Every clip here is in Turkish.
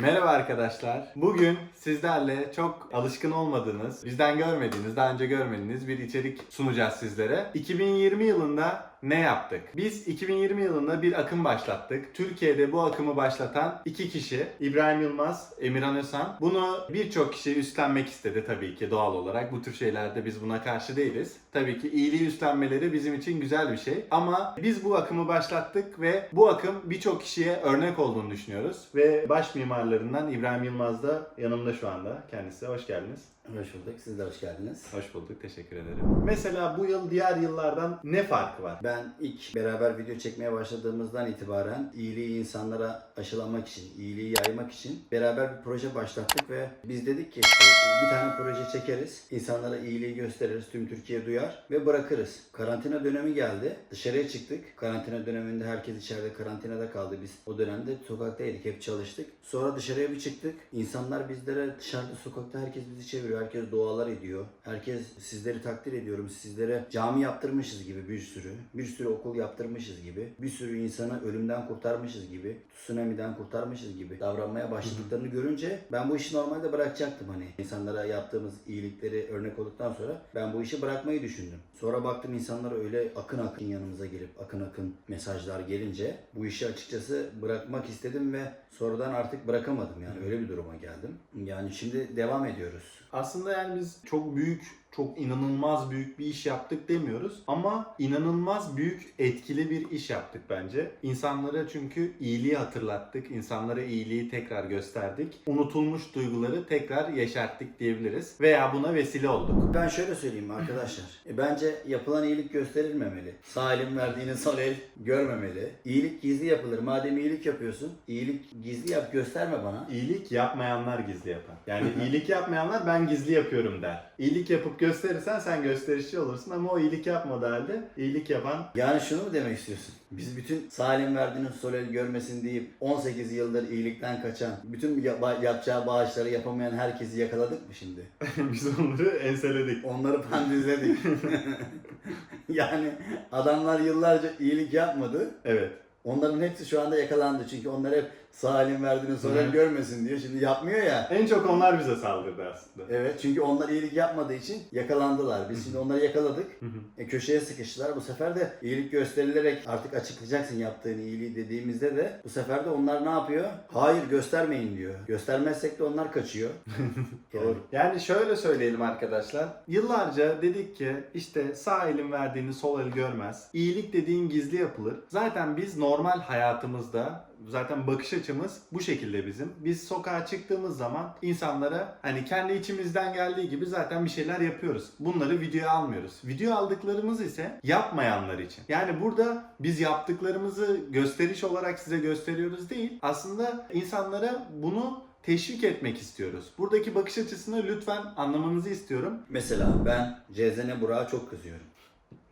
Merhaba arkadaşlar. Bugün sizlerle çok alışkın olmadığınız, bizden görmediğiniz, daha önce görmediğiniz bir içerik sunacağız sizlere. 2020 yılında ne yaptık? Biz 2020 yılında bir akım başlattık. Türkiye'de bu akımı başlatan iki kişi, İbrahim Yılmaz, Emirhan Özhan. Bunu birçok kişi üstlenmek istedi tabii ki doğal olarak. Bu tür şeylerde biz buna karşı değiliz. Tabii ki iyiliği üstlenmeleri bizim için güzel bir şey. Ama biz bu akımı başlattık ve bu akım birçok kişiye örnek olduğunu düşünüyoruz. Ve baş mimarlarından İbrahim Yılmaz da yanımda şu anda. Kendisi hoş geldiniz. Hoş bulduk. Siz de hoş geldiniz. Hoş bulduk. Teşekkür ederim. Mesela bu yıl diğer yıllardan ne farkı var? Ben ilk beraber video çekmeye başladığımızdan itibaren iyiliği insanlara aşılamak için, iyiliği yaymak için beraber bir proje başlattık ve biz dedik ki işte bir tane proje çekeriz, insanlara iyiliği gösteririz, tüm Türkiye duyar ve bırakırız. Karantina dönemi geldi. Dışarıya çıktık. Karantina döneminde herkes içeride karantinada kaldı. Biz o dönemde sokaktaydık, hep çalıştık. Sonra dışarıya bir çıktık. İnsanlar bizlere dışarıda sokakta herkes bizi çeviriyor. Herkes dualar ediyor. Herkes sizleri takdir ediyorum. Sizlere cami yaptırmışız gibi bir sürü. Bir sürü okul yaptırmışız gibi. Bir sürü insanı ölümden kurtarmışız gibi. Tsunami'den kurtarmışız gibi davranmaya başladıklarını görünce ben bu işi normalde bırakacaktım hani. insanlara yaptığımız iyilikleri örnek olduktan sonra ben bu işi bırakmayı düşündüm. Sonra baktım insanlar öyle akın akın yanımıza gelip akın akın mesajlar gelince bu işi açıkçası bırakmak istedim ve sonradan artık bırakamadım yani öyle bir duruma geldim. Yani şimdi devam ediyoruz. Aslında yani biz çok büyük, çok inanılmaz büyük bir iş yaptık demiyoruz ama inanılmaz büyük, etkili bir iş yaptık bence. İnsanlara çünkü iyiliği hatırlattık, insanlara iyiliği tekrar gösterdik. Unutulmuş duyguları tekrar yeşerttik diyebiliriz veya buna vesile olduk. Ben şöyle söyleyeyim arkadaşlar. E, bence yapılan iyilik gösterilmemeli. Sağ elin verdiğini sol el görmemeli. İyilik gizli yapılır. Madem iyilik yapıyorsun, iyilik gizli yap gösterme bana. İyilik yapmayanlar gizli yapar. Yani iyilik yapmayanlar ben gizli yapıyorum der. İyilik yapıp gösterirsen sen gösterişçi olursun ama o iyilik yapmadığı halde iyilik yapan Yani şunu mu demek istiyorsun? Biz bütün salim verdiğinin sol el görmesin deyip 18 yıldır iyilikten kaçan, bütün yap- yapacağı bağışları yapamayan herkesi yakaladık mı şimdi? biz onları enseledik. Onları pandizledik. yani adamlar yıllarca iyilik yapmadı. Evet. Onların hepsi şu anda yakalandı. Çünkü onlar hep salim verdiğinin sol el Hı. görmesin diyor. Şimdi yapmıyor ya. En çok onlar bize saldırdı aslında. Evet çünkü onlar iyilik yapmadığı için yakalandılar. Biz şimdi onları yakaladık. E, köşeye sıkıştılar. Bu sefer de iyilik gösterilerek artık açıklayacaksın yaptığın iyiliği dediğimizde de bu sefer de onlar ne yapıyor? Hayır göstermeyin diyor. Göstermezsek de onlar kaçıyor. Doğru. Yani şöyle söyleyelim arkadaşlar. Yıllarca dedik ki işte sağ elin verdiğini sol el görmez. İyilik dediğin gizli yapılır. Zaten biz normal hayatımızda zaten bakış açımız bu şekilde bizim. Biz sokağa çıktığımız zaman insanlara hani kendi içimizden geldiği gibi zaten bir şeyler yapıyoruz. Bunları videoya almıyoruz. Video aldıklarımız ise yapmayanlar için. Yani burada biz yaptıklarımızı gösteriş olarak size gösteriyoruz değil. Aslında insanlara bunu teşvik etmek istiyoruz. Buradaki bakış açısını lütfen anlamanızı istiyorum. Mesela ben Cezene Burak'a çok kızıyorum.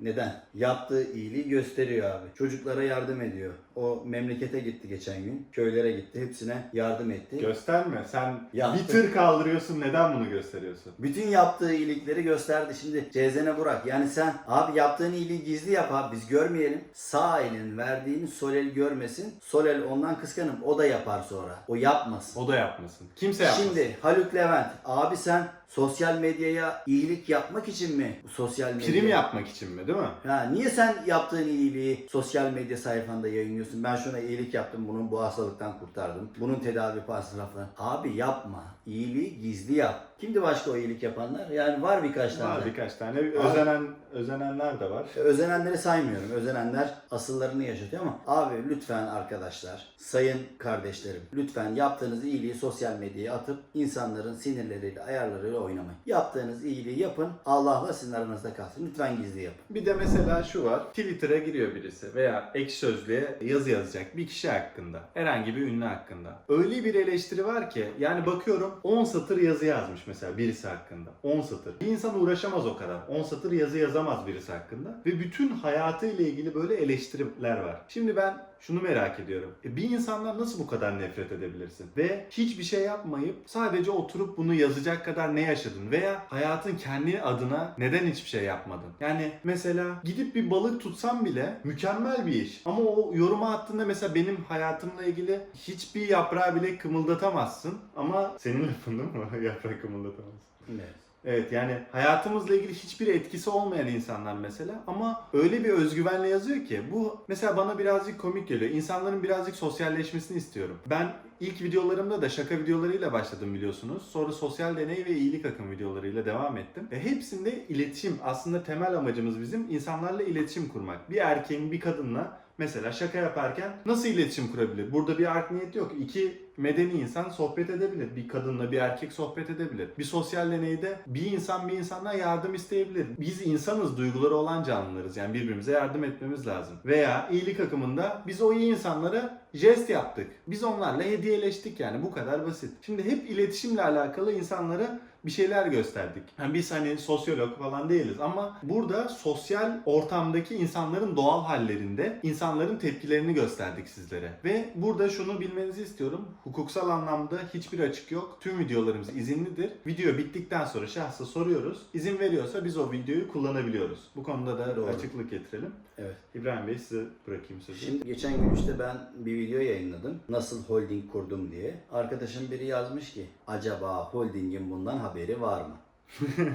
Neden? Yaptığı iyiliği gösteriyor abi. Çocuklara yardım ediyor. O memlekete gitti geçen gün. Köylere gitti. Hepsine yardım etti. Gösterme. Sen Yaptı. bir tır kaldırıyorsun. Neden bunu gösteriyorsun? Bütün yaptığı iyilikleri gösterdi. Şimdi Cezene Burak yani sen abi yaptığın iyiliği gizli yap abi biz görmeyelim. Sağ elin verdiğini sol el görmesin. Sol el ondan kıskanıp o da yapar sonra. O yapmasın. O da yapmasın. Kimse yapmasın. Şimdi Haluk Levent abi sen sosyal medyaya iyilik yapmak için mi bu sosyal medya? prim yapmak için mi değil mi? Ha, niye sen yaptığın iyiliği sosyal medya sayfanda yayınlıyorsun? Ben şuna iyilik yaptım, bunu bu hastalıktan kurtardım. Bunun tedavi masrafları. Abi yapma. İyiliği gizli yap. Kimdi başka o iyilik yapanlar? Yani var birkaç tane. Var birkaç tane. Özenen, özenenler de var. Özenenleri saymıyorum. Özenenler asıllarını yaşatıyor ama abi lütfen arkadaşlar, sayın kardeşlerim, lütfen yaptığınız iyiliği sosyal medyaya atıp insanların sinirleriyle, ayarlarıyla oynamayın. Yaptığınız iyiliği yapın. Allah'la sizin aranızda kalsın. Lütfen gizli yapın. Bir de mesela şu var. Twitter'a giriyor birisi veya ek sözlüğe yazı yazacak bir kişi hakkında. Herhangi bir ünlü hakkında. Öyle bir eleştiri var ki yani bakıyorum 10 satır yazı yazmış mesela birisi hakkında. 10 satır. Bir insan uğraşamaz o kadar. 10 satır yazı yazamaz birisi hakkında. Ve bütün hayatıyla ilgili böyle eleştiriler var. Şimdi ben şunu merak ediyorum. E, bir insandan nasıl bu kadar nefret edebilirsin? Ve hiçbir şey yapmayıp sadece oturup bunu yazacak kadar ne yaşadın? Veya hayatın kendi adına neden hiçbir şey yapmadın? Yani mesela gidip bir balık tutsan bile mükemmel bir iş. Ama o yoruma attığında mesela benim hayatımla ilgili hiçbir yaprağı bile kımıldatamazsın. Ama senin lafın değil mi? Yaprak kımıldatamazsın. Evet. Evet yani hayatımızla ilgili hiçbir etkisi olmayan insanlar mesela ama öyle bir özgüvenle yazıyor ki bu mesela bana birazcık komik geliyor. İnsanların birazcık sosyalleşmesini istiyorum. Ben ilk videolarımda da şaka videolarıyla başladım biliyorsunuz. Sonra sosyal deney ve iyilik akım videolarıyla devam ettim. Ve hepsinde iletişim aslında temel amacımız bizim insanlarla iletişim kurmak. Bir erkeğin bir kadınla Mesela şaka yaparken nasıl iletişim kurabilir? Burada bir art niyet yok. İki medeni insan sohbet edebilir. Bir kadınla bir erkek sohbet edebilir. Bir sosyal deneyde bir insan bir insandan yardım isteyebilir. Biz insanız, duyguları olan canlılarız. Yani birbirimize yardım etmemiz lazım. Veya iyilik akımında biz o iyi insanlara jest yaptık. Biz onlarla hediyeleştik yani bu kadar basit. Şimdi hep iletişimle alakalı insanlara bir şeyler gösterdik. Yani biz hani sosyolog falan değiliz ama burada sosyal ortamdaki insanların doğal hallerinde insanların tepkilerini gösterdik sizlere. Ve burada şunu bilmenizi istiyorum. Hukuksal anlamda hiçbir açık yok. Tüm videolarımız izinlidir. Video bittikten sonra şahsa soruyoruz. İzin veriyorsa biz o videoyu kullanabiliyoruz. Bu konuda da Doğru. açıklık getirelim. Evet. İbrahim Bey size bırakayım sözü. Şimdi geçen gün işte ben bir video yayınladım. Nasıl holding kurdum diye. Arkadaşım biri yazmış ki acaba holdingin bundan haberi var mı?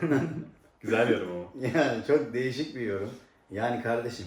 Güzel yorum ama. Yani çok değişik bir yorum. Yani kardeşim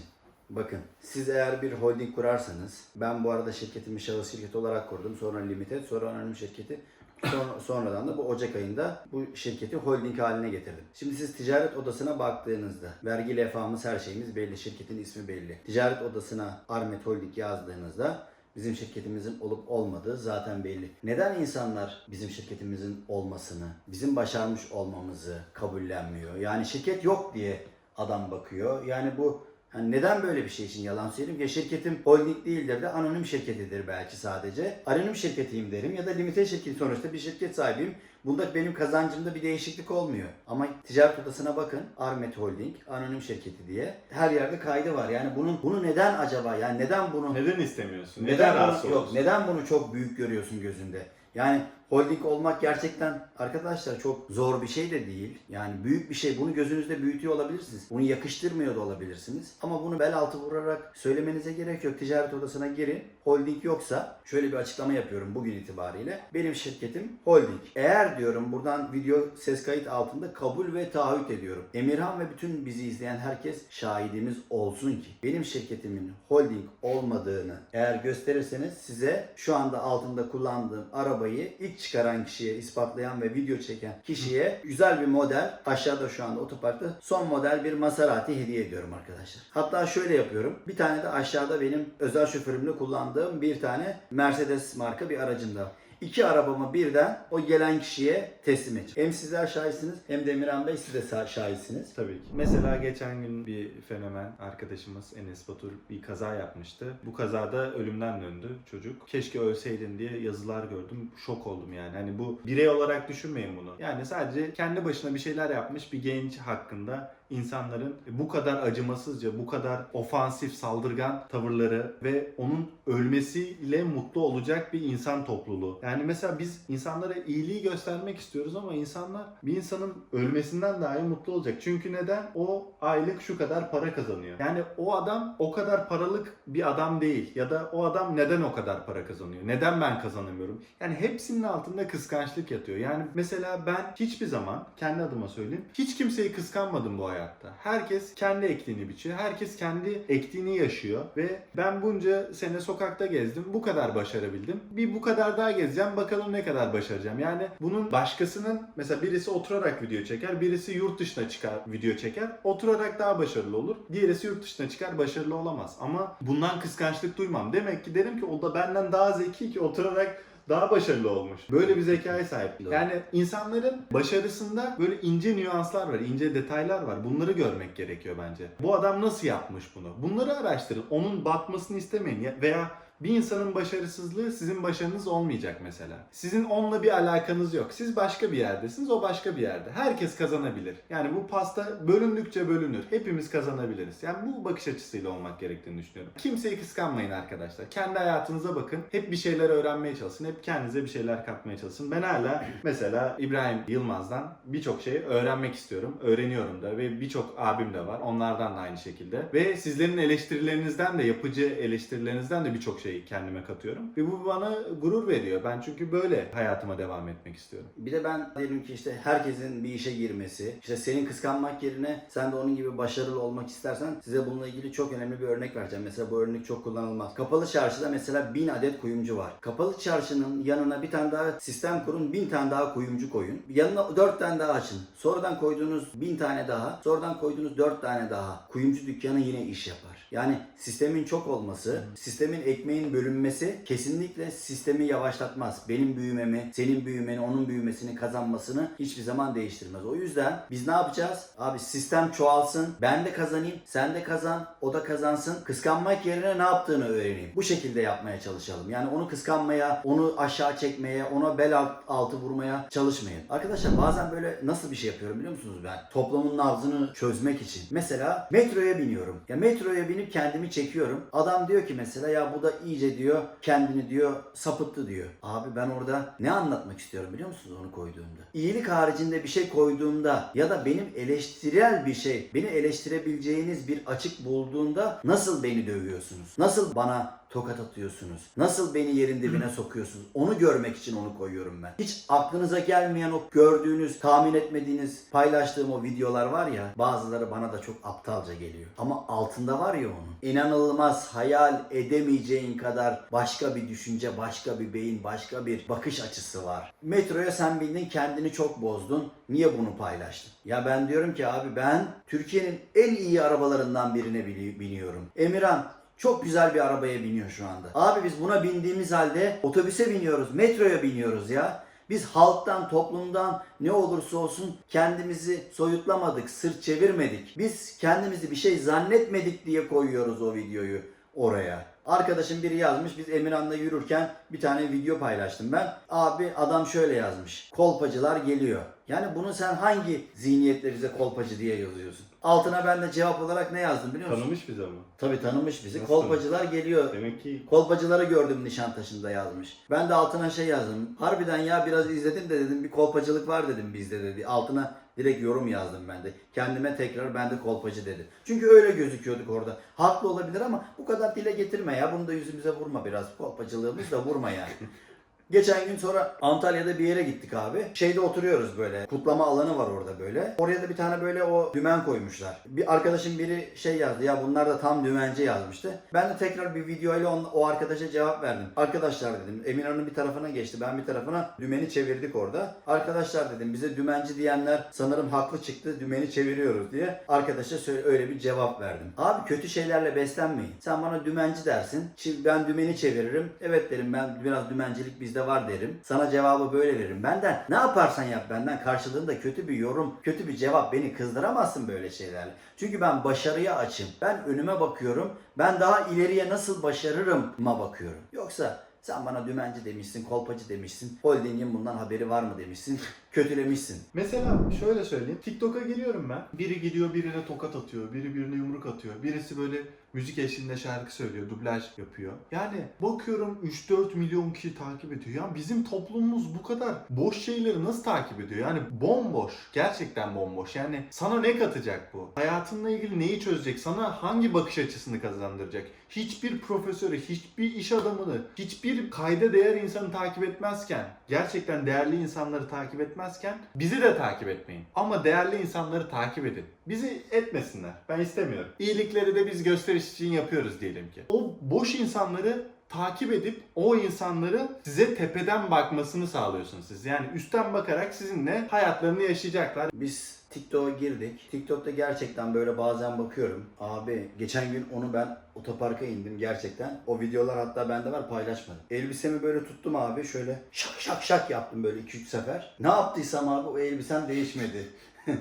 bakın siz eğer bir holding kurarsanız ben bu arada şirketimi şahıs şirketi olarak kurdum. Sonra limited sonra anonim şirketi Sonra, sonradan da bu Ocak ayında bu şirketi holding haline getirdim. Şimdi siz ticaret odasına baktığınızda vergi levhamız her şeyimiz belli. Şirketin ismi belli. Ticaret odasına Armet Holding yazdığınızda bizim şirketimizin olup olmadığı zaten belli. Neden insanlar bizim şirketimizin olmasını, bizim başarmış olmamızı kabullenmiyor? Yani şirket yok diye adam bakıyor. Yani bu yani neden böyle bir şey için yalan söyleyeyim? Ya şirketim holding değildir de anonim şirketidir belki sadece. Anonim şirketiyim derim ya da limited şirketi sonuçta bir şirket sahibiyim. Bunda benim kazancımda bir değişiklik olmuyor. Ama ticaret odasına bakın. Armet Holding, anonim şirketi diye. Her yerde kaydı var. Yani bunun bunu neden acaba? Yani neden bunu Neden istemiyorsun? Neden, neden rahatsız bunu, yok, neden bunu çok büyük görüyorsun gözünde? Yani holding olmak gerçekten arkadaşlar çok zor bir şey de değil. Yani büyük bir şey. Bunu gözünüzde büyütüyor olabilirsiniz. Bunu yakıştırmıyor da olabilirsiniz. Ama bunu bel altı vurarak söylemenize gerek yok. Ticaret odasına girin. Holding yoksa şöyle bir açıklama yapıyorum bugün itibariyle. Benim şirketim holding. Eğer diyorum buradan video ses kayıt altında kabul ve taahhüt ediyorum. Emirhan ve bütün bizi izleyen herkes şahidimiz olsun ki benim şirketimin holding olmadığını eğer gösterirseniz size şu anda altında kullandığım arabayı ilk çıkaran kişiye ispatlayan ve video çeken kişiye güzel bir model aşağıda şu anda otoparkta son model bir Maserati hediye ediyorum arkadaşlar. Hatta şöyle yapıyorum. Bir tane de aşağıda benim özel şoförümle kullandığım bir tane Mercedes marka bir aracım da var. İki arabamı birden o gelen kişiye teslim edeceğim. Hem sizler şahitsiniz hem de Emirhan Bey siz de şahitsiniz. Tabii ki. Mesela geçen gün bir fenomen arkadaşımız Enes Batur bir kaza yapmıştı. Bu kazada ölümden döndü çocuk. Keşke ölseydin diye yazılar gördüm. Şok oldum yani. Hani bu birey olarak düşünmeyin bunu. Yani sadece kendi başına bir şeyler yapmış bir genç hakkında insanların bu kadar acımasızca, bu kadar ofansif, saldırgan tavırları ve onun ölmesiyle mutlu olacak bir insan topluluğu. Yani mesela biz insanlara iyiliği göstermek istiyoruz ama insanlar bir insanın ölmesinden dahi mutlu olacak. Çünkü neden? O aylık şu kadar para kazanıyor. Yani o adam o kadar paralık bir adam değil. Ya da o adam neden o kadar para kazanıyor? Neden ben kazanamıyorum? Yani hepsinin altında kıskançlık yatıyor. Yani mesela ben hiçbir zaman kendi adıma söyleyeyim. Hiç kimseyi kıskanmadım bu hayatta. Herkes kendi ektiğini biçiyor. Herkes kendi ektiğini yaşıyor. Ve ben bunca sene sokakta gezdim. Bu kadar başarabildim. Bir bu kadar daha gezeceğim. Bakalım ne kadar başaracağım. Yani bunun başkasının mesela birisi oturarak video çeker. Birisi yurt dışına çıkar video çeker. Oturarak daha başarılı olur. Diğerisi yurt dışına çıkar başarılı olamaz. Ama bundan kıskançlık duymam. Demek ki derim ki o da benden daha zeki ki oturarak daha başarılı olmuş. Böyle bir zekaya sahip. Doğru. Yani insanların başarısında böyle ince nüanslar var, ince detaylar var. Bunları görmek gerekiyor bence. Bu adam nasıl yapmış bunu? Bunları araştırın. Onun batmasını istemeyin ya- veya Bir insanın başarısızlığı sizin başarınız olmayacak mesela. Sizin onunla bir alakanız yok. Siz başka bir yerdesiniz, o başka bir yerde. Herkes kazanabilir. Yani bu pasta bölündükçe bölünür. Hepimiz kazanabiliriz. Yani bu bakış açısıyla olmak gerektiğini düşünüyorum. Kimseyi kıskanmayın arkadaşlar. Kendi hayatınıza bakın. Hep bir şeyler öğrenmeye çalışın. Hep kendinize bir şeyler katmaya çalışın. Ben hala mesela İbrahim Yılmaz'dan birçok şey öğrenmek istiyorum. Öğreniyorum da ve birçok abim de var. Onlardan da aynı şekilde. Ve sizlerin eleştirilerinizden de yapıcı eleştirilerinizden de birçok şeyi kendime katıyorum. Ve bu bana gurur veriyor. Ben çünkü böyle hayatıma devam etmek istiyorum. Bir de ben diyelim ki işte herkesin bir işe girmesi, işte senin kıskanmak yerine sen de onun gibi başarılı olmak istersen size bununla ilgili çok önemli bir örnek vereceğim. Mesela bu örnek çok kullanılmaz. Kapalı çarşıda mesela 1000 adet kuyumcu var. Kapalı çarşının yanına bir tane daha sistem kurun, 1000 tane daha kuyumcu koyun. Yanına 4 tane daha açın. Sonradan koyduğunuz 1000 tane daha, sonradan koyduğunuz 4 tane daha. Kuyumcu dükkanı yine iş yapar. Yani sistemin çok olması, sistemin ekmeğin bölünmesi kesinlikle sistemi yavaşlatmaz. Benim büyümemi, senin büyümeni, onun büyümesini kazanmasını hiçbir zaman değiştirmez. O yüzden biz ne yapacağız? Abi sistem çoğalsın, ben de kazanayım, sen de kazan, o da kazansın. Kıskanmak yerine ne yaptığını öğreneyim. Bu şekilde yapmaya çalışalım. Yani onu kıskanmaya, onu aşağı çekmeye, ona bel alt- altı vurmaya çalışmayın. Arkadaşlar bazen böyle nasıl bir şey yapıyorum biliyor musunuz ben? Toplumun nabzını çözmek için. Mesela metroya biniyorum. Ya metroya binip kendimi çekiyorum. Adam diyor ki mesela ya bu da iyice diyor kendini diyor sapıttı diyor. Abi ben orada ne anlatmak istiyorum biliyor musunuz onu koyduğumda? İyilik haricinde bir şey koyduğumda ya da benim eleştirel bir şey, beni eleştirebileceğiniz bir açık bulduğunda nasıl beni dövüyorsunuz? Nasıl bana tokat atıyorsunuz? Nasıl beni yerin dibine sokuyorsunuz? Onu görmek için onu koyuyorum ben. Hiç aklınıza gelmeyen o gördüğünüz, tahmin etmediğiniz, paylaştığım o videolar var ya bazıları bana da çok aptalca geliyor. Ama altında var ya onun. İnanılmaz hayal edemeyeceğin kadar başka bir düşünce, başka bir beyin, başka bir bakış açısı var. Metroya sen bindin kendini çok bozdun. Niye bunu paylaştın? Ya ben diyorum ki abi ben Türkiye'nin en iyi arabalarından birine bini- biniyorum. Emirhan çok güzel bir arabaya biniyor şu anda. Abi biz buna bindiğimiz halde otobüse biniyoruz, metroya biniyoruz ya. Biz halktan, toplumdan ne olursa olsun kendimizi soyutlamadık, sırt çevirmedik. Biz kendimizi bir şey zannetmedik diye koyuyoruz o videoyu oraya. Arkadaşım biri yazmış biz Emirhan'la yürürken bir tane video paylaştım ben. Abi adam şöyle yazmış. Kolpacılar geliyor. Yani bunu sen hangi zihniyetle bize kolpacı diye yazıyorsun? Altına ben de cevap olarak ne yazdım biliyor musun? Tanımış bizi ama. Tabii tanımış bizi. Nasıl? Kolpacılar geliyor. Demek ki Kolpacıları gördüm Nişantaşı'nda yazmış. Ben de altına şey yazdım. Harbiden ya biraz izledim de dedim bir kolpacılık var dedim bizde dedi. Altına direkt yorum yazdım ben de. Kendime tekrar ben de kolpacı dedi. Çünkü öyle gözüküyorduk orada. Haklı olabilir ama bu kadar dile getirme ya. Bunu da yüzümüze vurma biraz. Kolpacılığımız da vurma yani. Geçen gün sonra Antalya'da bir yere gittik abi. Şeyde oturuyoruz böyle. Kutlama alanı var orada böyle. Oraya da bir tane böyle o dümen koymuşlar. Bir arkadaşım biri şey yazdı ya bunlar da tam dümenci yazmıştı. Ben de tekrar bir videoyla on- o arkadaşa cevap verdim. Arkadaşlar dedim Emirhan'ın bir tarafına geçti. Ben bir tarafına dümeni çevirdik orada. Arkadaşlar dedim bize dümenci diyenler sanırım haklı çıktı. Dümeni çeviriyoruz diye. Arkadaşa öyle bir cevap verdim. Abi kötü şeylerle beslenmeyin. Sen bana dümenci dersin. Şimdi ben dümeni çeviririm. Evet derim ben biraz dümencilik bizde var derim. Sana cevabı böyle veririm. Benden ne yaparsan yap benden karşılığında kötü bir yorum, kötü bir cevap beni kızdıramazsın böyle şeylerle. Çünkü ben başarıya açım. Ben önüme bakıyorum. Ben daha ileriye nasıl başarırım ma bakıyorum. Yoksa sen bana dümenci demişsin, kolpacı demişsin. Holdingin bundan haberi var mı demişsin. Kötülemişsin. Mesela şöyle söyleyeyim. TikTok'a giriyorum ben. Biri gidiyor birine tokat atıyor. Biri birine yumruk atıyor. Birisi böyle müzik eşliğinde şarkı söylüyor. Dublaj yapıyor. Yani bakıyorum 3-4 milyon kişi takip ediyor. Ya bizim toplumumuz bu kadar boş şeyleri nasıl takip ediyor? Yani bomboş. Gerçekten bomboş. Yani sana ne katacak bu? Hayatınla ilgili neyi çözecek? Sana hangi bakış açısını kazandıracak? Hiçbir profesörü, hiçbir iş adamını, hiçbir kayda değer insanı takip etmezken, gerçekten değerli insanları takip etmezken bizi de takip etmeyin. Ama değerli insanları takip edin. Bizi etmesinler. Ben istemiyorum. İyilikleri de biz gösteriş için yapıyoruz diyelim ki. O boş insanları takip edip o insanları size tepeden bakmasını sağlıyorsunuz siz. Yani üstten bakarak sizinle hayatlarını yaşayacaklar. Biz TikTok'a girdik. TikTok'ta gerçekten böyle bazen bakıyorum. Abi geçen gün onu ben otoparka indim gerçekten. O videolar hatta bende var paylaşmadım. Elbisemi böyle tuttum abi şöyle şak şak şak yaptım böyle 2-3 sefer. Ne yaptıysam abi o elbisem değişmedi.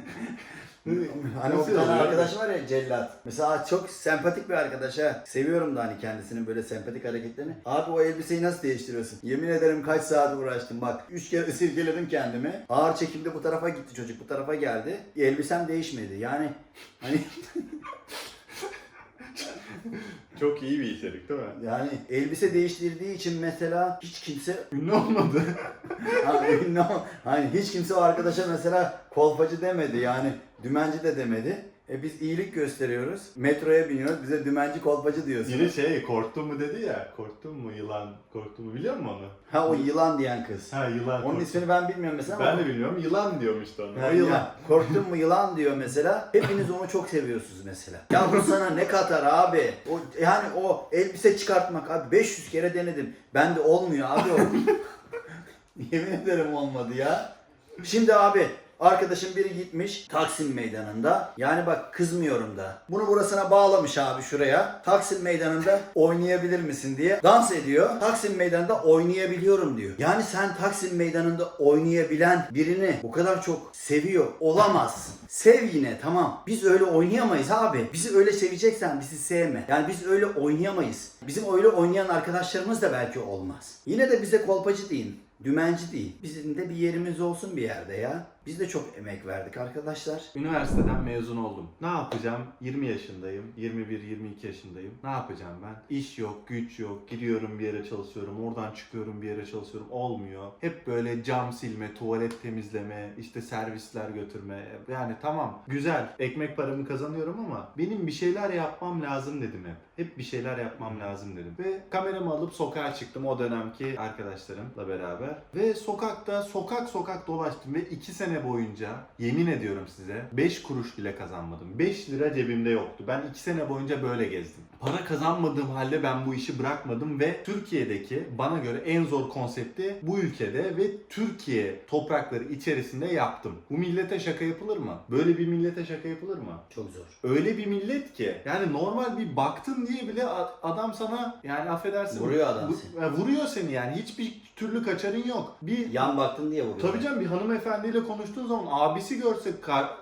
Hani o Nasıl bir tane oluyor? arkadaş var ya cellat. Mesela çok sempatik bir arkadaş ha. Seviyorum da hani kendisinin böyle sempatik hareketlerini. Abi o elbiseyi nasıl değiştiriyorsun? Yemin ederim kaç saat uğraştım bak. Üç kere silkeledim kendimi. Ağır çekimde bu tarafa gitti çocuk bu tarafa geldi. Elbisem değişmedi. Yani hani Çok iyi bir içerik değil mi? yani elbise değiştirdiği için mesela hiç kimse Ünlü olmadı. Ha, no. Hani hiç kimse o arkadaşa mesela kolpacı demedi yani dümenci de demedi. E biz iyilik gösteriyoruz. Metroya biniyoruz. Bize dümenci kolpacı diyorsun. Yine şey korktun mu dedi ya. Korktun mu yılan? Korktun mu biliyor musun onu? Ha o yılan diyen kız. Ha yılan. Onun korktun. ismini ben bilmiyorum mesela. Ben ama- de bilmiyorum. Yılan diyormuştu ona. Ha, O yılan. ya, korktun mu yılan diyor mesela. Hepiniz onu çok seviyorsunuz mesela. Ya bu sana ne katar abi? O, yani o elbise çıkartmak abi 500 kere denedim. Ben de olmuyor abi o. Yemin ederim olmadı ya. Şimdi abi arkadaşım biri gitmiş Taksim Meydanı'nda. Yani bak kızmıyorum da. Bunu burasına bağlamış abi şuraya. Taksim Meydanı'nda oynayabilir misin diye. Dans ediyor. Taksim Meydanı'nda oynayabiliyorum diyor. Yani sen Taksim Meydanı'nda oynayabilen birini bu kadar çok seviyor olamazsın. Sev yine tamam. Biz öyle oynayamayız abi. Bizi öyle seveceksen bizi sevme. Yani biz öyle oynayamayız. Bizim öyle oynayan arkadaşlarımız da belki olmaz. Yine de bize kolpacı deyin. Dümenci değil. Bizim de bir yerimiz olsun bir yerde ya. Biz de çok emek verdik arkadaşlar. Üniversiteden mezun oldum. Ne yapacağım? 20 yaşındayım. 21-22 yaşındayım. Ne yapacağım ben? İş yok, güç yok. Gidiyorum bir yere çalışıyorum. Oradan çıkıyorum bir yere çalışıyorum. Olmuyor. Hep böyle cam silme, tuvalet temizleme, işte servisler götürme. Yani tamam güzel. Ekmek paramı kazanıyorum ama benim bir şeyler yapmam lazım dedim hep. Hep bir şeyler yapmam lazım dedim. Ve kameramı alıp sokağa çıktım o dönemki arkadaşlarımla beraber. Ve sokakta sokak sokak dolaştım ve 2 sene boyunca yemin ediyorum size 5 kuruş bile kazanmadım. 5 lira cebimde yoktu. Ben 2 sene boyunca böyle gezdim. Para kazanmadığım halde ben bu işi bırakmadım ve Türkiye'deki bana göre en zor konsepti bu ülkede ve Türkiye toprakları içerisinde yaptım. Bu millete şaka yapılır mı? Böyle bir millete şaka yapılır mı? Çok zor. Öyle bir millet ki yani normal bir baktın diye bile adam sana yani affedersin Vuruyor adam seni. ya vuruyor seni yani hiçbir türlü kaçarın yok. Bir Yan baktın diye vuruyor. Tabii canım bir hanımefendiyle konuştuğun zaman abisi görse,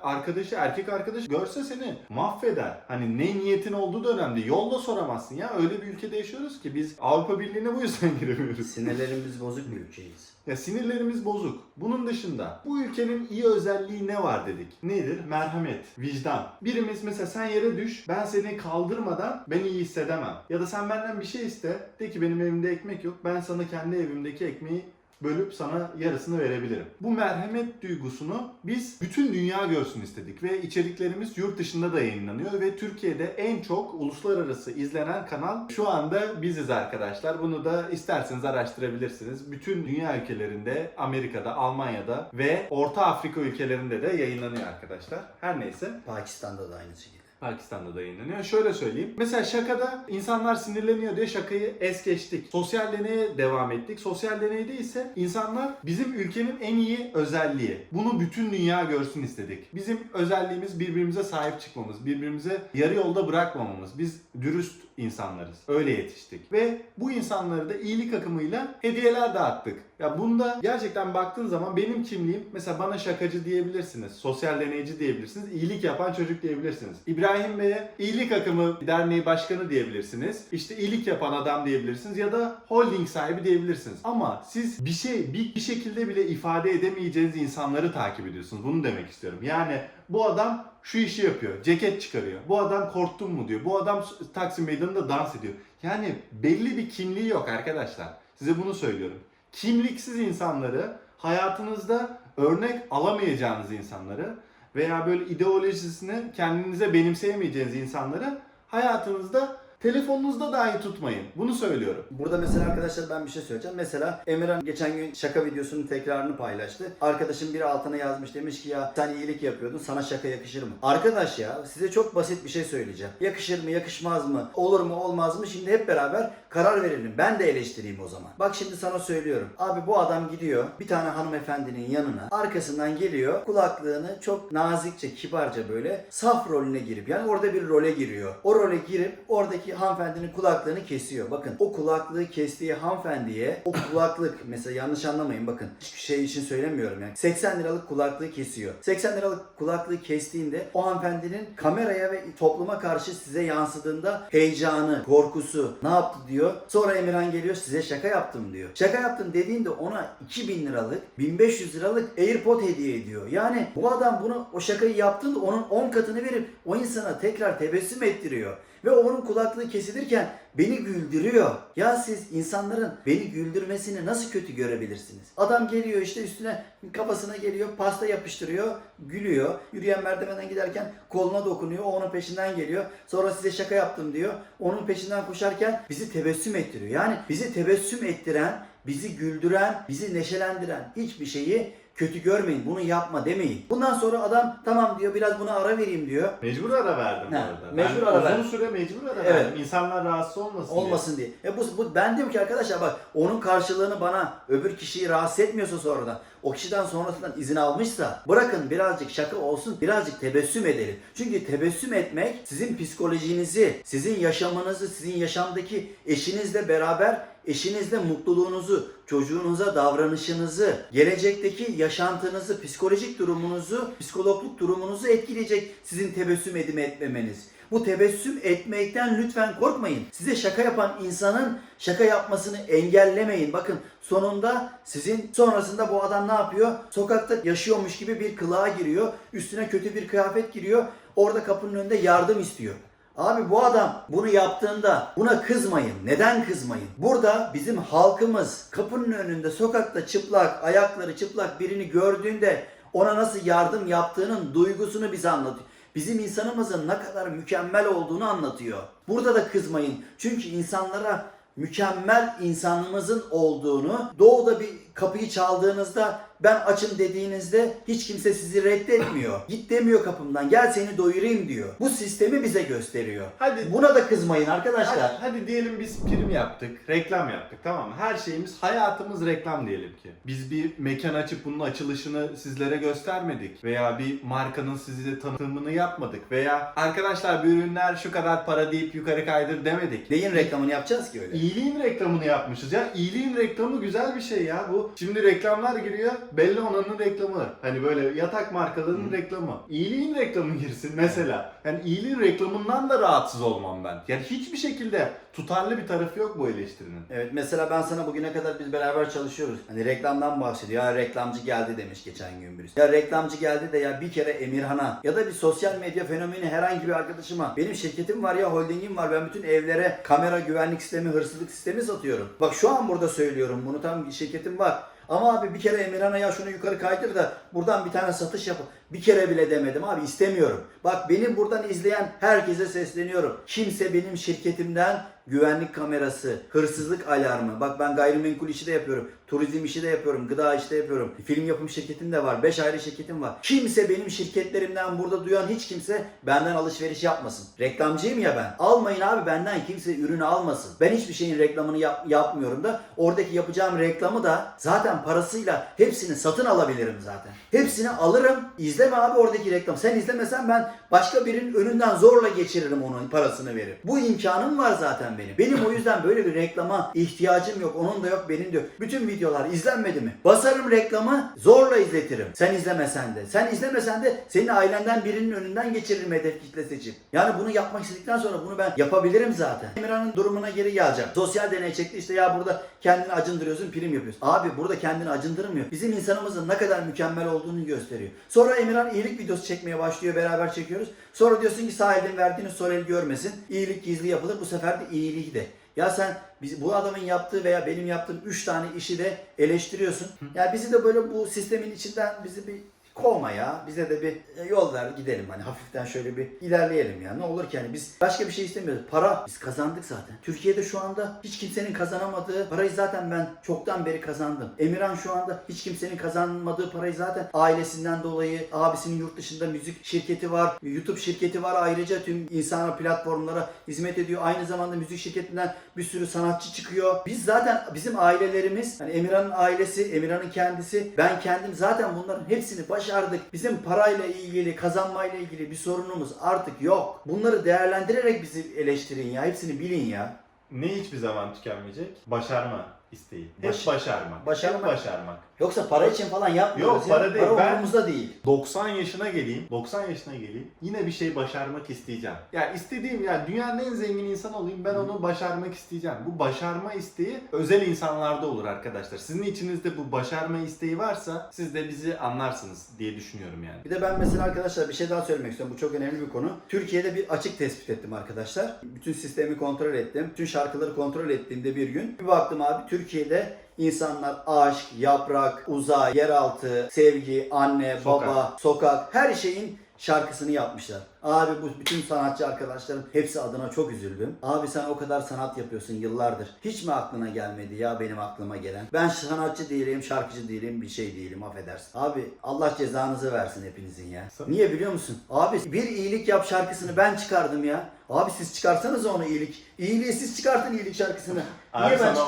arkadaşı, erkek arkadaşı görse seni mahveder. Hani ne niyetin olduğu da önemli. Yolda soramazsın ya. Öyle bir ülkede yaşıyoruz ki biz Avrupa Birliği'ne bu yüzden giremiyoruz. Sinirlerimiz bozuk bir ülkeyiz. Ya sinirlerimiz bozuk. Bunun dışında bu ülkenin iyi özelliği ne var dedik? Nedir? Merhamet, vicdan. Birimiz mesela sen yere düş, ben seni kaldırmadan ben iyi hissedemem. Ya da sen benden bir şey iste, de ki benim evimde ekmek yok, ben sana kendi evimdeki ekmeği bölüp sana yarısını verebilirim. Bu merhamet duygusunu biz bütün dünya görsün istedik ve içeriklerimiz yurt dışında da yayınlanıyor ve Türkiye'de en çok uluslararası izlenen kanal şu anda biziz arkadaşlar. Bunu da isterseniz araştırabilirsiniz. Bütün dünya ülkelerinde, Amerika'da, Almanya'da ve Orta Afrika ülkelerinde de yayınlanıyor arkadaşlar. Her neyse. Pakistan'da da aynı şekilde. Pakistan'da da yayınlanıyor. Şöyle söyleyeyim. Mesela şakada insanlar sinirleniyor diye şakayı es geçtik. Sosyal deneye devam ettik. Sosyal deneyde ise insanlar bizim ülkenin en iyi özelliği. Bunu bütün dünya görsün istedik. Bizim özelliğimiz birbirimize sahip çıkmamız, birbirimize yarı yolda bırakmamamız. Biz dürüst insanlarız. Öyle yetiştik. Ve bu insanları da iyilik akımıyla hediyeler dağıttık. Ya bunda gerçekten baktığın zaman benim kimliğim mesela bana şakacı diyebilirsiniz. Sosyal deneyci diyebilirsiniz. iyilik yapan çocuk diyebilirsiniz. İbrahim Bey'e iyilik akımı derneği başkanı diyebilirsiniz. İşte iyilik yapan adam diyebilirsiniz ya da holding sahibi diyebilirsiniz. Ama siz bir şey bir şekilde bile ifade edemeyeceğiniz insanları takip ediyorsunuz. Bunu demek istiyorum. Yani bu adam şu işi yapıyor. Ceket çıkarıyor. Bu adam korktun mu diyor. Bu adam Taksim Meydanı'nda dans ediyor. Yani belli bir kimliği yok arkadaşlar. Size bunu söylüyorum. Kimliksiz insanları hayatınızda örnek alamayacağınız insanları veya böyle ideolojisini kendinize benimseyemeyeceğiniz insanları hayatınızda telefonunuzda dahi tutmayın. Bunu söylüyorum. Burada mesela arkadaşlar ben bir şey söyleyeceğim. Mesela Emirhan geçen gün şaka videosunun tekrarını paylaştı. Arkadaşım biri altına yazmış demiş ki ya sen iyilik yapıyordun sana şaka yakışır mı? Arkadaş ya size çok basit bir şey söyleyeceğim. Yakışır mı yakışmaz mı? Olur mu olmaz mı? Şimdi hep beraber karar verelim. Ben de eleştireyim o zaman. Bak şimdi sana söylüyorum. Abi bu adam gidiyor bir tane hanımefendinin yanına arkasından geliyor kulaklığını çok nazikçe kibarca böyle saf rolüne girip yani orada bir role giriyor. O role girip oradaki hanımefendinin kulaklığını kesiyor. Bakın o kulaklığı kestiği hanımefendiye o kulaklık mesela yanlış anlamayın bakın hiçbir şey için söylemiyorum yani 80 liralık kulaklığı kesiyor. 80 liralık kulaklığı kestiğinde o hanımefendinin kameraya ve topluma karşı size yansıdığında heyecanı, korkusu ne yaptı diyor. Sonra Emirhan geliyor size şaka yaptım diyor. Şaka yaptım dediğinde ona 2000 liralık 1500 liralık AirPod hediye ediyor. Yani bu adam bunu o şakayı yaptığında onun 10 katını verip o insana tekrar tebessüm ettiriyor. Ve onun kulaklığı kesilirken beni güldürüyor. Ya siz insanların beni güldürmesini nasıl kötü görebilirsiniz? Adam geliyor işte üstüne kafasına geliyor pasta yapıştırıyor gülüyor. Yürüyen merdivenden giderken koluna dokunuyor o onun peşinden geliyor. Sonra size şaka yaptım diyor. Onun peşinden koşarken bizi tebessüm ettiriyor. Yani bizi tebessüm ettiren, bizi güldüren, bizi neşelendiren hiçbir şeyi kötü görmeyin. Bunu yapma demeyin. Bundan sonra adam tamam diyor biraz buna ara vereyim diyor. Mecbur ara verdim bu Ha, arada. mecbur ben ara uzun verdim. süre mecbur ara Evet. verdim. İnsanlar rahatsız olmasın, olmasın diye. E bu, bu ben diyorum ki arkadaşlar bak onun karşılığını bana öbür kişiyi rahatsız etmiyorsa sonradan o kişiden sonrasından izin almışsa bırakın birazcık şaka olsun birazcık tebessüm edelim. Çünkü tebessüm etmek sizin psikolojinizi, sizin yaşamınızı, sizin yaşamdaki eşinizle beraber eşinizle mutluluğunuzu, çocuğunuza davranışınızı, gelecekteki yaşantınızı, psikolojik durumunuzu, psikologluk durumunuzu etkileyecek sizin tebessüm edime etmemeniz. Bu tebessüm etmekten lütfen korkmayın. Size şaka yapan insanın şaka yapmasını engellemeyin. Bakın sonunda sizin sonrasında bu adam ne yapıyor? Sokakta yaşıyormuş gibi bir kılığa giriyor. Üstüne kötü bir kıyafet giriyor. Orada kapının önünde yardım istiyor. Abi bu adam bunu yaptığında buna kızmayın. Neden kızmayın? Burada bizim halkımız kapının önünde sokakta çıplak, ayakları çıplak birini gördüğünde ona nasıl yardım yaptığının duygusunu bize anlatıyor. Bizim insanımızın ne kadar mükemmel olduğunu anlatıyor. Burada da kızmayın. Çünkü insanlara mükemmel insanımızın olduğunu doğuda bir kapıyı çaldığınızda ben açım dediğinizde hiç kimse sizi reddetmiyor. Git demiyor kapımdan gel seni doyurayım diyor. Bu sistemi bize gösteriyor. Hadi Buna da kızmayın arkadaşlar. Hadi, hadi diyelim biz prim yaptık, reklam yaptık tamam mı? Her şeyimiz, hayatımız reklam diyelim ki. Biz bir mekan açıp bunun açılışını sizlere göstermedik. Veya bir markanın size tanıtımını yapmadık. Veya arkadaşlar bu ürünler şu kadar para deyip yukarı kaydır demedik. Neyin reklamını yapacağız ki öyle? İyiliğin reklamını yapmışız ya. İyiliğin reklamı güzel bir şey ya bu. Şimdi reklamlar giriyor. Belli onanın reklamı. Hani böyle yatak markalarının reklamı. İyiliğin reklamı girsin mesela. Yani iyiliğin reklamından da rahatsız olmam ben. Yani hiçbir şekilde tutarlı bir tarafı yok bu eleştirinin. Evet mesela ben sana bugüne kadar biz beraber çalışıyoruz. Hani reklamdan bahsediyor. Ya reklamcı geldi demiş geçen gün birisi. Ya reklamcı geldi de ya bir kere Emirhan'a ya da bir sosyal medya fenomeni herhangi bir arkadaşıma benim şirketim var ya holdingim var ben bütün evlere kamera güvenlik sistemi hırsızlık sistemi satıyorum. Bak şu an burada söylüyorum bunu tam şirketim var. Ama abi bir kere Emirhan'a ya şunu yukarı kaydır da buradan bir tane satış yap. Bir kere bile demedim abi istemiyorum. Bak beni buradan izleyen herkese sesleniyorum. Kimse benim şirketimden güvenlik kamerası, hırsızlık alarmı. Bak ben gayrimenkul işi de yapıyorum. Turizm işi de yapıyorum. Gıda işi de yapıyorum. Film yapım şirketim de var. 5 ayrı şirketim var. Kimse benim şirketlerimden burada duyan hiç kimse benden alışveriş yapmasın. Reklamcıyım ya ben. Almayın abi benden kimse ürünü almasın. Ben hiçbir şeyin reklamını yap- yapmıyorum da oradaki yapacağım reklamı da zaten parasıyla hepsini satın alabilirim zaten. Hepsini alırım. İzleme abi oradaki reklam. Sen izlemesen ben başka birinin önünden zorla geçiririm onun parasını verip. Bu imkanım var zaten benim. Benim o yüzden böyle bir reklama ihtiyacım yok. Onun da yok, benim de yok. Bütün videolar izlenmedi mi? Basarım reklamı, zorla izletirim. Sen izlemesen de. Sen izlemesen de senin ailenden birinin önünden geçiririm hedef kitle seçip. Yani bunu yapmak istedikten sonra bunu ben yapabilirim zaten. Emirhan'ın durumuna geri geleceğim. Sosyal deney çekti işte ya burada kendini acındırıyorsun, prim yapıyorsun. Abi burada kendini acındırmıyor. Bizim insanımızın ne kadar mükemmel olduğunu gösteriyor. Sonra Emirhan iyilik videosu çekmeye başlıyor. Beraber çekiyoruz. Sonra diyorsun ki sağ elden verdiğiniz sol el görmesin. İyilik gizli yapılır. Bu sefer de iyiliği de. Ya sen biz, bu adamın yaptığı veya benim yaptığım 3 tane işi de eleştiriyorsun. Ya bizi de böyle bu sistemin içinden bizi bir kovma ya. Bize de bir e, yol ver gidelim hani hafiften şöyle bir ilerleyelim ya. Ne olur ki hani biz başka bir şey istemiyoruz. Para biz kazandık zaten. Türkiye'de şu anda hiç kimsenin kazanamadığı parayı zaten ben çoktan beri kazandım. Emirhan şu anda hiç kimsenin kazanmadığı parayı zaten ailesinden dolayı abisinin yurt dışında müzik şirketi var. YouTube şirketi var. Ayrıca tüm insana platformlara hizmet ediyor. Aynı zamanda müzik şirketinden bir sürü sanatçı çıkıyor. Biz zaten bizim ailelerimiz hani Emirhan'ın ailesi, Emirhan'ın kendisi, ben kendim zaten bunların hepsini baş başardık. Bizim parayla ilgili, kazanmayla ilgili bir sorunumuz artık yok. Bunları değerlendirerek bizi eleştirin ya. Hepsini bilin ya. Ne hiçbir zaman tükenmeyecek? Başarma isteği. Hep Baş- başarmak. başarmak. Hep başarmak. Yoksa para için falan yapmıyoruz. Yok, ya. para değil. Para Ben- umurumuzda değil. 90 yaşına geleyim, 90 yaşına geleyim. Yine bir şey başarmak isteyeceğim. Ya istediğim ya dünyanın en zengin insanı olayım ben onu başarmak isteyeceğim. Bu başarma isteği özel insanlarda olur arkadaşlar. Sizin içinizde bu başarma isteği varsa siz de bizi anlarsınız diye düşünüyorum yani. Bir de ben mesela arkadaşlar bir şey daha söylemek istiyorum. Bu çok önemli bir konu. Türkiye'de bir açık tespit ettim arkadaşlar. Bütün sistemi kontrol ettim. Bütün şarkıları kontrol ettiğimde bir gün bir baktım abi Türkiye'de insanlar aşk, yaprak, uzay, yeraltı, sevgi, anne, Sokak. baba, sokak her şeyin şarkısını yapmışlar. Abi bu bütün sanatçı arkadaşlarım hepsi adına çok üzüldüm. Abi sen o kadar sanat yapıyorsun yıllardır. Hiç mi aklına gelmedi ya benim aklıma gelen? Ben sanatçı değilim, şarkıcı değilim, bir şey değilim affedersin. Abi Allah cezanızı versin hepinizin ya. Niye biliyor musun? Abi bir iyilik yap şarkısını ben çıkardım ya. Abi siz çıkarsanız onu iyilik. İyiliği siz çıkartın iyilik şarkısını. Abi Niye ben sana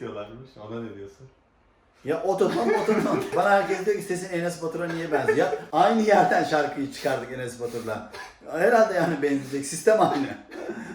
diyorlarmış. Ona ne diyorsun? Ya ototon ototon. Bana herkes diyor ki sesin Enes Batur'a niye benziyor? Ya aynı yerden şarkıyı çıkardık Enes Batur'la. Herhalde yani benzeyecek. Sistem aynı.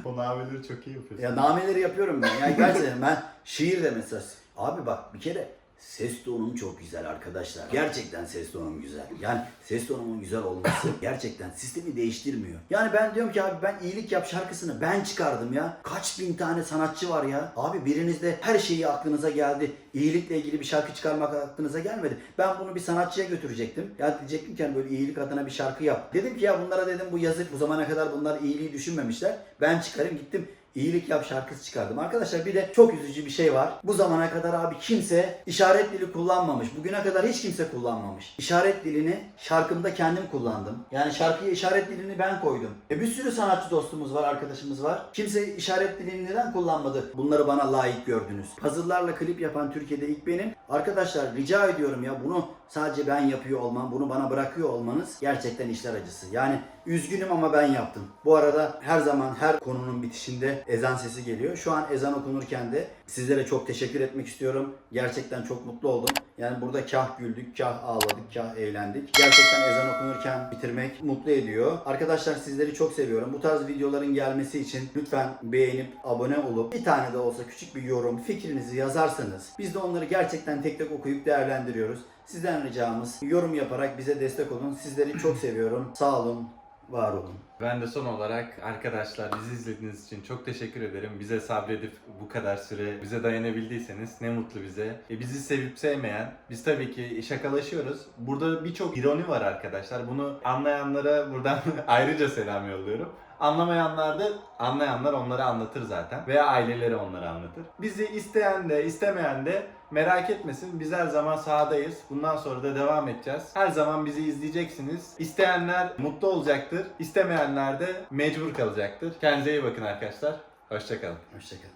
O nameleri çok iyi yapıyorsun. Ya nameleri yapıyorum ben. Yani gerçekten ben şiir de mesela. Abi bak bir kere ses tonum çok güzel arkadaşlar. Gerçekten ses tonum güzel. Yani ses tonumun güzel olması gerçekten sistemi değiştirmiyor. Yani ben diyorum ki abi ben iyilik yap şarkısını ben çıkardım ya. Kaç bin tane sanatçı var ya. Abi birinizde her şeyi aklınıza geldi. İyilikle ilgili bir şarkı çıkarmak aklınıza gelmedi. Ben bunu bir sanatçıya götürecektim. Ya diyecektim ki hani böyle iyilik adına bir şarkı yap. Dedim ki ya bunlara dedim bu yazık bu zamana kadar bunlar iyiliği düşünmemişler. Ben çıkarayım gittim İyilik yap şarkısı çıkardım. Arkadaşlar bir de çok üzücü bir şey var. Bu zamana kadar abi kimse işaret dili kullanmamış. Bugüne kadar hiç kimse kullanmamış. İşaret dilini şarkımda kendim kullandım. Yani şarkıya işaret dilini ben koydum. E bir sürü sanatçı dostumuz var, arkadaşımız var. Kimse işaret dilini neden kullanmadı? Bunları bana layık gördünüz. Puzzle'larla klip yapan Türkiye'de ilk benim. Arkadaşlar rica ediyorum ya bunu sadece ben yapıyor olmam, bunu bana bırakıyor olmanız gerçekten işler acısı. Yani üzgünüm ama ben yaptım. Bu arada her zaman her konunun bitişinde ezan sesi geliyor. Şu an ezan okunurken de sizlere çok teşekkür etmek istiyorum. Gerçekten çok mutlu oldum. Yani burada kah güldük, kah ağladık, kah eğlendik. Gerçekten ezan okunurken bitirmek mutlu ediyor. Arkadaşlar sizleri çok seviyorum. Bu tarz videoların gelmesi için lütfen beğenip abone olup bir tane de olsa küçük bir yorum, fikrinizi yazarsanız biz de onları gerçekten tek tek okuyup değerlendiriyoruz. Sizden ricamız yorum yaparak bize destek olun. Sizleri çok seviyorum. Sağ olun, var olun. Ben de son olarak arkadaşlar bizi izlediğiniz için çok teşekkür ederim. Bize sabredip bu kadar süre bize dayanabildiyseniz ne mutlu bize. E, bizi sevip sevmeyen, biz tabii ki şakalaşıyoruz. Burada birçok ironi var arkadaşlar. Bunu anlayanlara buradan ayrıca selam yolluyorum. Anlamayanlar da anlayanlar onlara anlatır zaten. Veya aileleri onlara anlatır. Bizi isteyen de istemeyen de merak etmesin. Biz her zaman sahadayız. Bundan sonra da devam edeceğiz. Her zaman bizi izleyeceksiniz. İsteyenler mutlu olacaktır. İstemeyenler de mecbur kalacaktır. Kendinize iyi bakın arkadaşlar. Hoşçakalın. Hoşçakalın.